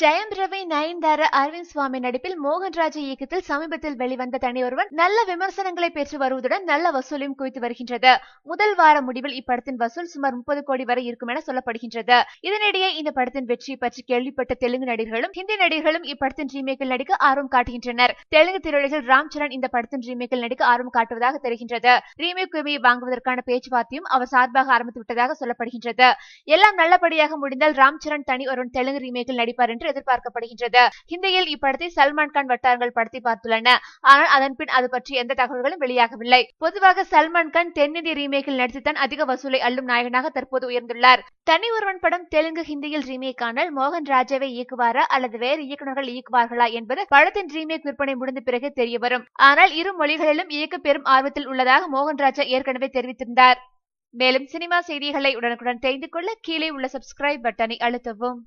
ஜெயம் ரவி நயன்தாரா அரவிந்த் சுவாமி நடிப்பில் மோகன்ராஜ் இயக்கத்தில் சமீபத்தில் வெளிவந்த தனி ஒருவன் நல்ல விமர்சனங்களை பெற்று வருவதுடன் நல்ல வசூலையும் குவித்து வருகின்றது. முதல் வார முடிவில் இப்படத்தின் வசூல் சுமார் முப்பது கோடி வரை இருக்கும் என சொல்லப்படுகின்றது. இதனிடையே இந்த படத்தின் வெற்றியை பற்றி கேள்விப்பட்ட தெலுங்கு நடிகர்களும் ஹிந்தி நடிகர்களும் இப்படத்தின் ரீமேக்கில் நடிக்க ஆர்வம் காட்டுகின்றனர். தெலுங்கு திரையுலகில் ராம் சரண் இந்த படத்தின் ரீமேக்கில் நடிக்க ஆர்வம் காட்டுவதாக தெரிகின்றது. ரீமேக் உரிமையை வாங்குவதற்கான பேச்சுவார்த்தையும் அவர் சார்பாக ஆரம்பித்து விட்டதாக சொல்லப்படுகின்றது. எல்லாம் நல்லபடியாக முடிந்தால் ராம் சரண் தனி ஒருவன் தெலுங்கு ரீமேக்கில் நடிப்பார் என்று எதிர்பார்க்கப்படுகின்றது. ஹிந்தியில் இப்படத்தை சல்மான் கான் வட்டாரங்கள் படத்தை பார்த்துள்ளன. ஆனால் அதன் பின் அது பற்றி எந்த தகவல்களும் வெளியாகவில்லை. பொதுவாக சல்மான் கான் தென்னிந்திய ரீமேக்கில் நடித்துத்தான் அதிக வசூலை அள்ளும் நாயகனாக தற்போது உயர்ந்துள்ளார். தனி ஒருவன் படம் தெலுங்கு ஹிந்தியில் ரீமேக் ஆனால் மோகன் ராஜாவை இயக்குவாரா அல்லது வேறு இயக்குநர்கள் இயக்குவார்களா என்பது படத்தின் ரீமேக் விற்பனை முடிந்த பிறகு தெரியவரும். ஆனால் இரு மொழிகளிலும் இயக்க பெரும் ஆர்வத்தில் உள்ளதாக மோகன் ராஜா ஏற்கனவே தெரிவித்திருந்தார். மேலும் சினிமா செய்திகளை உடனுக்குடன் தெரிந்து கொள்ள கீழே உள்ள சப்ஸ்கிரைப் பட்டனை அழுத்தவும்.